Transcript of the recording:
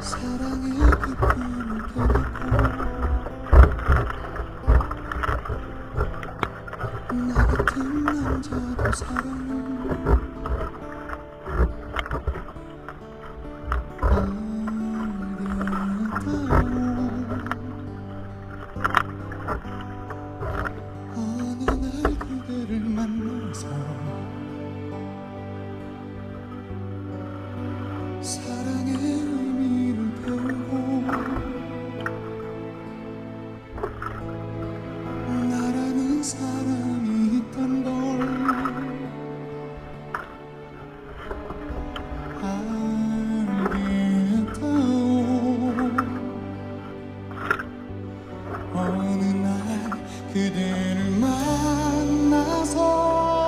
사랑의 기쁨을 깨닫고 나 같은 남자도 사랑을 알겠다 사람이 있던 걸 아.